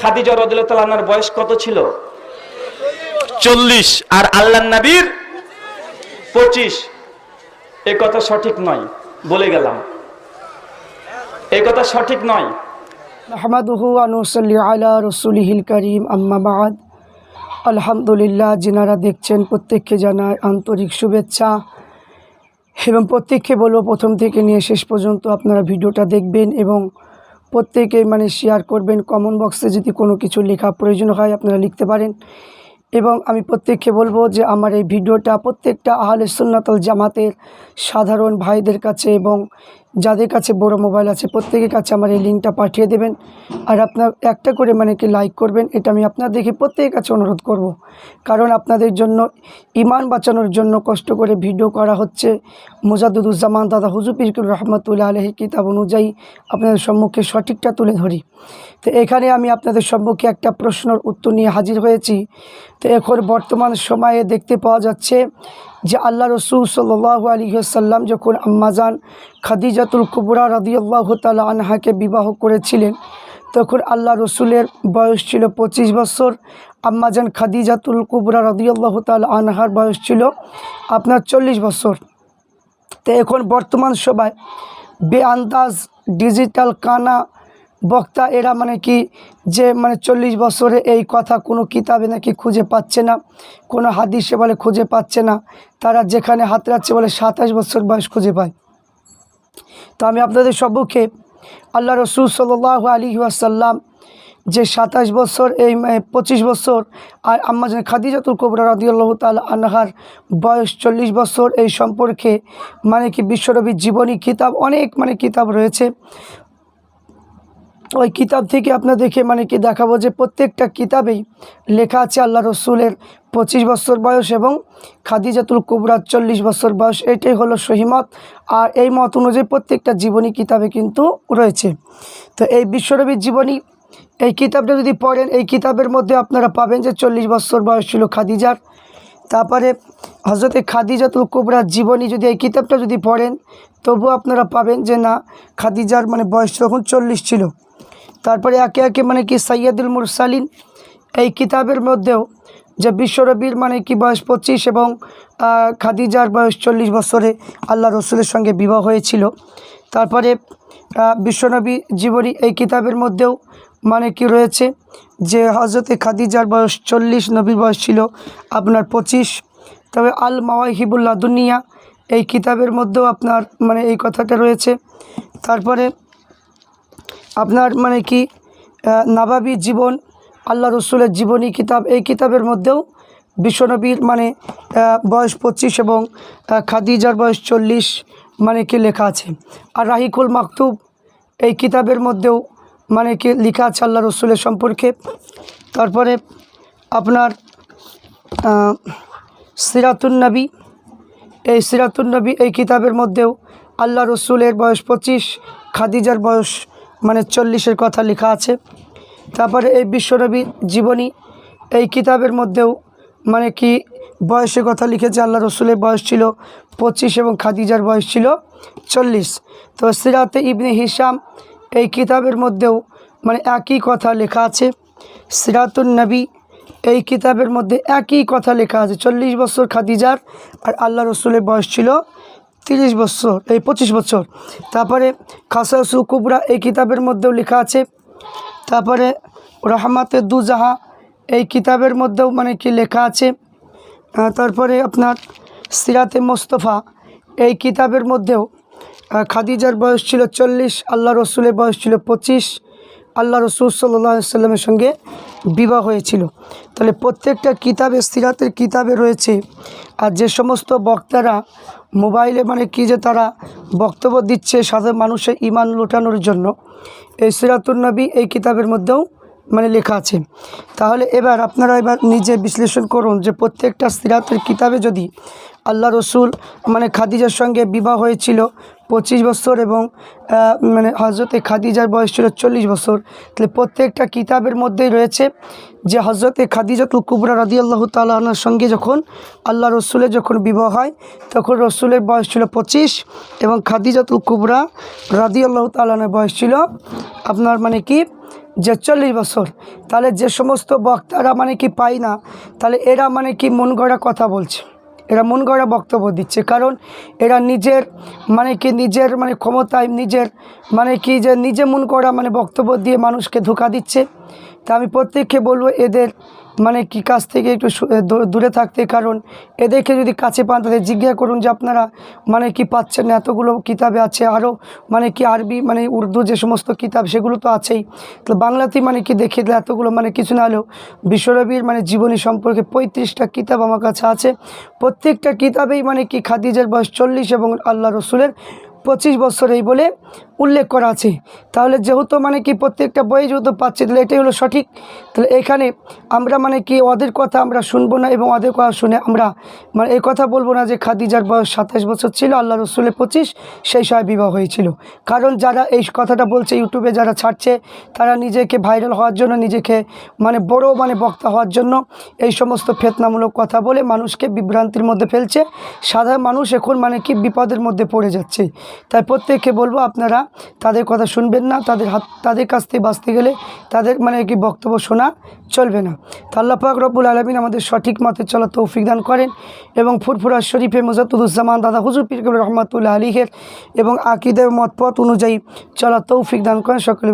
খাদিজা রদুল্লাহর বয়স কত ছিল? চল্লিশ। আর আল্লাহ নবীর? পঁচিশ। এ কথা সঠিক নয় বলে গেলাম। এ কথা সঠিক নয়। আহমদহু আনুসল্লি আলা রসুলিহিল করিম আম্মাবাদ আলহামদুলিল্লাহ যিনারা দেখছেন প্রত্যেককে জানায় আন্তরিক শুভেচ্ছা। এবং প্রত্যেককে বলব প্রথম থেকে নিয়ে শেষ পর্যন্ত আপনারা ভিডিওটা দেখবেন এবং প্রত্যেকে মানে শেয়ার করবেন কমন বক্সে যদি কোনো কিছু লেখা প্রয়োজন হয় আপনারা লিখতে পারেন। এবং আমি প্রত্যেককে বলব যে আমার এই ভিডিওটা প্রত্যেকটা আহলে সুন্নাতল জামাতের সাধারণ ভাইদের কাছে এবং যাদের কাছে বড় মোবাইল আছে, প্রত্যেকের কাছে আমার এই লিঙ্কটা পাঠিয়ে দেবেন। আর আপনার একটা করে মানে কি লাইক করবেন, এটা আমি আপনার দেখে প্রত্যেকের কাছে অনুরোধ করব। কারণ আপনাদের জন্য, ইমান বাঁচানোর জন্য কষ্ট করে ভিডিও করা হচ্ছে। মোজাদুদ্দুজ্জামান দাদা হুজুর পিরকুল রহমতুল্লাহ আলহী কিতাব অনুযায়ী আপনাদের সম্মুখে সঠিকটা তুলে ধরি। তো এখানে আমি আপনাদের সম্মুখে একটা প্রশ্নের উত্তর নিয়ে হাজির হয়েছি। তো এখন বর্তমান সময়ে দেখতে পাওয়া যাচ্ছে যে আল্লাহ রসুল সাল্লাহ আলী সাল্লাম যখন আম্মাজান খাদিজাতুল কুবরা রাদিয়াল্লাহ তালা আনহাকে বিবাহ করেছিলেন, তখন আল্লাহ রসুলের বয়স ছিল পঁচিশ বছর আম্মাজান খাদিজাতুল কুবরা রাদিয়াল্লাহ তালা আনহার বয়স ছিল আপনার চল্লিশ বছর। তো এখন বর্তমান সবাই বেআন্দাজ ডিজিটাল কানা বক্তা এরা মানে কি যে মানে চল্লিশ বছরে এই কথা কোনো কিতাবে নাকি খুঁজে পাচ্ছে না, কোনো হাদিসে বলে খুঁজে পাচ্ছে না, তারা যেখানে হাত রাখছে বলে সাতাশ বছর বয়স খুঁজে পায়। তো আমি আপনাদের সম্মুখে আল্লাহ রসুল সাল্লাহ আলী ওয়াসাল্লাম যে সাতাশ বছর এই পঁচিশ বছর আর আম্মাজান খাদিজাতুল কবরা রাদিয়াল্লাহু তাল আনহার বয়স চল্লিশ বছর এই সম্পর্কে মানে কি বিশ্বরবীর জীবনী, কিতাব, অনেক মানে কিতাব রয়েছে। ওই কিতাব থেকে আপনাদেরকে মানে কি দেখাবো যে প্রত্যেকটা কিতাবেই লেখা আছে আল্লাহ রসুলের পঁচিশ বছর বয়স এবং খাদিজাতুল কুবরার চল্লিশ বছর বয়স। এটাই হলো সহিমত আর এই মত অনুযায়ী প্রত্যেকটা জীবনী কিতাবে কিন্তু রয়েছে। তো এই বিশ্বরবীর জীবনী, এই কিতাবটা যদি পড়েন, এই কিতাবের মধ্যে আপনারা পাবেন যে চল্লিশ বছর বয়স ছিল খাদিজার। তারপরে হজরতে খাদিজাতুল কুবরার জীবনী যদি এই কিতাবটা যদি পড়েন তবু আপনারা পাবেন যে না, খাদিজার মানে বয়স তখন চল্লিশ ছিল। তারপরে একে একে মানে কি সৈয়দুল মুরসালিন এই কিতাবের মধ্যেও যে বিশ্বরবীর মানে কি বয়স পঁচিশ এবং খাদিজার বয়স চল্লিশ বছরে আল্লাহ রসুলের সঙ্গে বিবাহ হয়েছিল। তারপরে বিশ্বনবী জীবনী এই কিতাবের মধ্যেও মানে কি রয়েছে যে হজরতে খাদিজার বয়স চল্লিশ, নবীর বয়স ছিল আপনার পঁচিশ। তবে আল মাওয়াহিবুল্লাহ দুনিয়া এই কিতাবের মধ্যেও আপনার মানে এই কথাটা রয়েছে। তারপরে আপনার মানে কি নাবাবী জীবন আল্লাহ রসুলের জীবনী কিতাব এই কিতাবের মধ্যেও বিশ্বনবীর মানে বয়স পঁচিশ এবং খাদিজার বয়স চল্লিশ মানে কি লেখা আছে। আর রাহিকুল মাকতুব এই কিতাবের মধ্যেও মানে কি লেখা আছে আল্লাহ রসুলের সম্পর্কে। তারপরে আপনার আহ, সিরাতুন নবী এই সিরাতুন নবী এই কিতাবের মধ্যেও আল্লাহ রসুলের বয়স পঁচিশ খাদিজার বয়স মানে চল্লিশের কথা লেখা আছে। তারপরে এই বিশ্বনবী জীবনী এই কিতাবের মধ্যেও মানে কি বয়সের কথা লিখেছে, আল্লাহ রসুলের বয়স ছিল পঁচিশ এবং খাদিজার বয়স ছিল চল্লিশ। তো সিরাতে ইবনে হিসাম এই কিতাবের মধ্যেও মানে একই কথা লেখা আছে। সিরাতুন নবী এই কিতাবের মধ্যে একই কথা লেখা আছে, চল্লিশ বছর খাদিজার আর আল্লাহ রসুলের বয়স ছিল তিরিশ বছর, এই পঁচিশ বছর। তারপরে খাসাসু কুবরা এই কিতাবের মধ্যেও লেখা আছে। তারপরে রহমাতে দুজাহা এই কিতাবের মধ্যেও মানে কি লেখা আছে। তারপরে আপনার সিরাতে মোস্তফা এই কিতাবের মধ্যেও খাদিজার বয়স ছিল চল্লিশ, আল্লাহ রসুলের বয়স ছিল পঁচিশ। আল্লাহ রসুল সাল্লামের সঙ্গে বিবাহ হয়েছিল। তাহলে প্রত্যেকটা কিতাবে সিরাতের কিতাবে রয়েছে আর যে সমস্ত বক্তারা মোবাইলে মানে কি যে তারা বক্তব্য দিচ্ছে সাধারণ মানুষের ইমান লুটানোর জন্য, এই সিরাতুর নবী এই কিতাবের মধ্যেও মানে লেখা আছে। তাহলে এবার আপনারা এবার নিজে বিশ্লেষণ করুন যে প্রত্যেকটা সিরাতের কিতাবে যদি আল্লাহ রসুল মানে খাদিজার সঙ্গে বিবাহ হয়েছিল পঁচিশ বছর এবং মানে হজরতে খাদিজার বয়স ছিল চল্লিশ বছর। তাহলে প্রত্যেকটা কিতাবের মধ্যেই রয়েছে যে হজরতে খাদিজাতুল কুবরা রাদি আল্লাহ তালার সঙ্গে যখন আল্লাহ রসুলের যখন বিবাহ হয়, তখন রসুলের বয়স ছিল পঁচিশ এবং খাদিজাতুল কুবরা রাদি আল্লাহ তালানের বয়স ছিল আপনার মানে কি? যে চল্লিশ বছর। তাহলে যে সমস্ত বক্তারা মানে কি পাই না, তাহলে এরা মানে কি মন গড়া কথা বলছে। এরা মন গড়া বক্তব্য দিচ্ছে। কারণ এরা নিজের মানে কি নিজের মানে ক্ষমতায় নিজের মানে কি যে নিজে মন করা মানে বক্তব্য দিয়ে মানুষকে ধোকা দিচ্ছে। তা আমি প্রত্যেককে বলব, এদের মানে কি কাছ থেকে একটু দূরে থাকতে, কারণ এদেরকে যদি কাছে পান, তাদের জিজ্ঞাসা করুন যে আপনারা মানে কি পাচ্ছেন না, এতগুলো কিতাবে আছে আরও মানে কি আরবি মানে উর্দু যে সমস্ত কিতাব, সেগুলো তো আছেই। তো বাংলাতেই মানে কি দেখিয়ে দিলে এতগুলো মানে কিছু না হলেও বিশ্বরবির মানে জীবনী সম্পর্কে পঁয়ত্রিশটা কিতাব আমার কাছে আছে। প্রত্যেকটা কিতাবেই মানে কি খাদিজের বয়স চল্লিশ এবং আল্লাহ রসুলের পঁচিশ বছর এই বলে উল্লেখ করা আছে। তাহলে যেহেতু মানে কি প্রত্যেকটা বই যেহেতু পাচ্ছে, তাহলে এটাই হলো সঠিক। তাহলে এখানে আমরা মানে কি ওদের কথা আমরা শুনব না এবং ওদের কথা শুনে আমরা মানে এই কথা বলব না যে খাদিজার বয়স সাতাশ বছর ছিল, আল্লাহ রসুলের পঁচিশ, সেই সময় বিবাহ হয়েছিল। কারণ যারা এই কথাটা বলছে, ইউটিউবে যারা ছাড়ছে, তারা নিজেকে ভাইরাল হওয়ার জন্য, নিজেকে মানে বড় মানে বক্তা হওয়ার জন্য এই সমস্ত ফেতনামূলক কথা বলে মানুষকে বিভ্রান্তির মধ্যে ফেলছে। সাধারণ মানুষ এখন মানে কি বিপদের মধ্যে পড়ে যাচ্ছে। তাই প্রত্যেককে বলব আপনারা তাদের কথা শুনবেন না, তাদের হাত, তাদের কাছ থেকে বাঁচতে গেলে তাদের মানে কি বক্তব্য শোনা চলবে না। তো পাক রব্বুল আলমিন আমাদের সঠিক মতে চলা তৌফিক দান করেন এবং ফুরফুরা শরীফে মুজাতুজ্জামান দাদা হুজুর পীর কবির রহমতুল্লাহ আলীহের এবং আকিদের মতপথ অনুযায়ী চলা তৌফিক দান করেন সকলে।